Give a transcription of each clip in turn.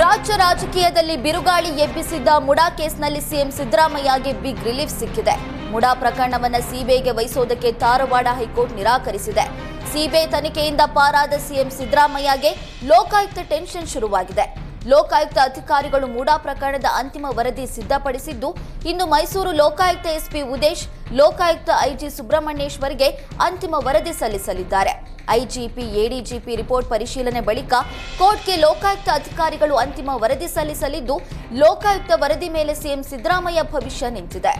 ರಾಜ್ಯ ರಾಜಕೀಯದಲ್ಲಿ ಬಿರುಗಾಳಿ ಎಬ್ಬಿಸಿದ್ದ ಮುಡಾ ಕೇಸ್ನಲ್ಲಿ ಸಿಎಂ ಸಿದ್ದರಾಮಯ್ಯಗೆ ಬಿಗ್ ರಿಲೀಫ್ ಸಿಕ್ಕಿದೆ. ಮುಡಾ ಪ್ರಕರಣವನ್ನು ಸಿಬಿಐಗೆ ವಹಿಸೋದಕ್ಕೆ ಧಾರವಾಡ ಹೈಕೋರ್ಟ್ ನಿರಾಕರಿಸಿದೆ. ಸಿಬಿಐ ತನಿಖೆಯಿಂದ ಪಾರಾದ ಸಿಎಂ ಸಿದ್ದರಾಮಯ್ಯಗೆ ಲೋಕಾಯುಕ್ತ ಟೆನ್ಷನ್ ಶುರುವಾಗಿದೆ. ಲೋಕಾಯುಕ್ತ ಅಧಿಕಾರಿಗಳು ಮೂಡಾ ಪ್ರಕರಣದ ಅಂತಿಮ ವರದಿ ಸಿದ್ಧಪಡಿಸಿದ್ದು ಇನ್ನು ಮೈಸೂರು ಲೋಕಾಯುಕ್ತ ಎಸ್ಪಿ ಉದೇಶ್, ಲೋಕಾಯುಕ್ತ ಐಜಿ ಸುಬ್ರಹ್ಮಣ್ಯೇಶ್ವರ್ಗೆ ಅಂತಿಮ ವರದಿ ಸಲ್ಲಿಸಲಿದ್ದಾರೆ. ಐಜಿಪಿ, ಎಡಿಜಿಪಿ ರಿಪೋರ್ಟ್ ಪರಿಶೀಲನೆ ಬಳಿಕ ಕೋರ್ಟ್ಗೆ ಲೋಕಾಯುಕ್ತ ಅಧಿಕಾರಿಗಳು ಅಂತಿಮ ವರದಿ ಸಲ್ಲಿಸಲಿದ್ದು, ಲೋಕಾಯುಕ್ತ ವರದಿ ಮೇಲೆ ಸಿಎಂ ಸಿದ್ದರಾಮಯ್ಯ ಭವಿಷ್ಯ ನಿಂತಿದೆ.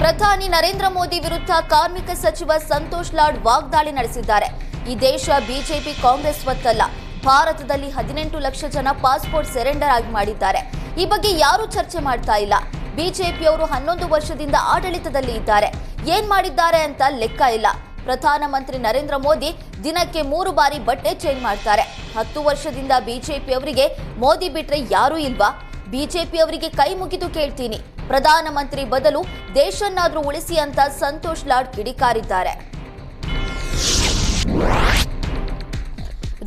ಪ್ರಧಾನಿ ನರೇಂದ್ರ ಮೋದಿ ವಿರುದ್ಧ ಕಾರ್ಮಿಕ ಸಚಿವ ಸಂತೋಷ್ ಲಾಡ್ ವಾಗ್ದಾಳಿ ನಡೆಸಿದ್ದಾರೆ. ಈ ದೇಶ ಬಿಜೆಪಿ ಕಾಂಗ್ರೆಸ್ ಒತ್ತಲ್ಲ ಭಾರತದಲ್ಲಿ ಹದಿನೆಂಟು ಲಕ್ಷ ಜನ ಪಾಸ್ಪೋರ್ಟ್ ಸೆರೆಂಡರ್ ಆಗಿ ಮಾಡಿದ್ದಾರೆ. ಈ ಬಗ್ಗೆ ಯಾರೂ ಚರ್ಚೆ ಮಾಡ್ತಾ ಇಲ್ಲ. ಬಿಜೆಪಿಯವರು ಹನ್ನೊಂದು ವರ್ಷದಿಂದ ಆಡಳಿತದಲ್ಲಿ ಇದ್ದಾರೆ. ಏನ್ ಮಾಡಿದ್ದಾರೆ ಅಂತ ಲೆಕ್ಕ ಇಲ್ಲ. ಪ್ರಧಾನಮಂತ್ರಿ ನರೇಂದ್ರ ಮೋದಿ ದಿನಕ್ಕೆ ಮೂರು ಬಾರಿ ಬಟ್ಟೆ ಚೇಂಜ್ ಮಾಡ್ತಾರೆ. ಹತ್ತು ವರ್ಷದಿಂದ ಬಿಜೆಪಿಯವರಿಗೆ ಮೋದಿ ಬಿಟ್ರೆ ಯಾರೂ ಇಲ್ವಾ? ಬಿಜೆಪಿಯವರಿಗೆ ಕೈ ಮುಗಿದು ಕೇಳ್ತೀನಿ. ಪ್ರಧಾನಮಂತ್ರಿ ಬದಲು ದೇಶನ್ನಾದ್ರೂ ಉಳಿಸಿ ಅಂತ ಸಂತೋಷ್ ಲಾಡ್ ಕಿಡಿಕಾರಿದ್ದಾರೆ.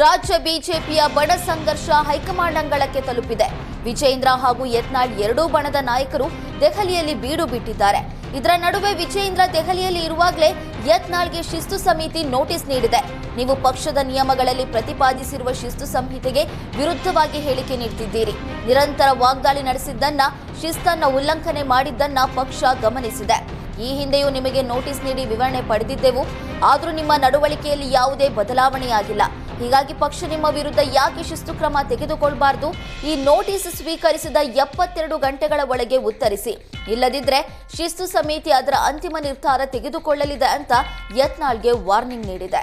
ರಾಜ್ಯ ಬಿಜೆಪಿಯ ಬಡ ಸಂಘರ್ಷ ಹೈಕಮಾಂಡ್ ಅಂಗಳಕ್ಕೆ ತಲುಪಿದೆ. ವಿಜೇಂದ್ರ ಹಾಗೂ ಯತ್ನಾಳ್ ಎರಡೂ ಬಣದ ನಾಯಕರು ದೆಹಲಿಯಲ್ಲಿ ಬೀಡು ಬಿಟ್ಟಿದ್ದಾರೆ. ಇದರ ನಡುವೆ ವಿಜೇಂದ್ರ ದೆಹಲಿಯಲ್ಲಿ ಇರುವಾಗಲೇ ಯತ್ನಾಳ್ಗೆ ಶಿಸ್ತು ಸಮಿತಿ ನೋಟಿಸ್ ನೀಡಿದೆ. ನೀವು ಪಕ್ಷದ ನಿಯಮಗಳಲ್ಲಿ ಪ್ರತಿಪಾದಿಸಿರುವ ಶಿಸ್ತು ಸಂಹಿತೆಗೆ ವಿರುದ್ಧವಾಗಿ ಹೇಳಿಕೆ ನೀಡುತ್ತಿದ್ದೀರಿ ನಿರಂತರ ವಾಗ್ದಾಳಿ ನಡೆಸಿದ್ದನ್ನ, ಶಿಸ್ತನ್ನ ಉಲ್ಲಂಘನೆ ಮಾಡಿದ್ದನ್ನ ಪಕ್ಷ ಗಮನಿಸಿದೆ. ಈ ಹಿಂದೆಯೂ ನಿಮಗೆ ನೋಟಿಸ್ ನೀಡಿ ವಿವರಣೆ ಪಡೆದಿದ್ದೆವು. ಆದರೂ ನಿಮ್ಮ ನಡವಳಿಕೆಯಲ್ಲಿ ಯಾವುದೇ ಬದಲಾವಣೆಯಾಗಿಲ್ಲ. ಹೀಗಾಗಿ ಪಕ್ಷ ನಿಮ್ಮ ವಿರುದ್ಧ ಯಾಕೆ ಶಿಸ್ತು ಕ್ರಮ ತೆಗೆದುಕೊಳ್ಬಾರ್ದು? ಈ ನೋಟಿಸ್ ಸ್ವೀಕರಿಸಿದ ಎಪ್ಪತ್ತೆರಡು ಗಂಟೆಗಳ ಒಳಗೆ ಉತ್ತರಿಸಿ. ಇಲ್ಲದಿದ್ರೆ ಶಿಸ್ತು ಸಮಿತಿ ಅದರ ಅಂತಿಮ ನಿರ್ಧಾರ ತೆಗೆದುಕೊಳ್ಳಲಿದೆ ಅಂತ ಯತ್ನಾಳ್ಗೆ ವಾರ್ನಿಂಗ್ ನೀಡಿದೆ.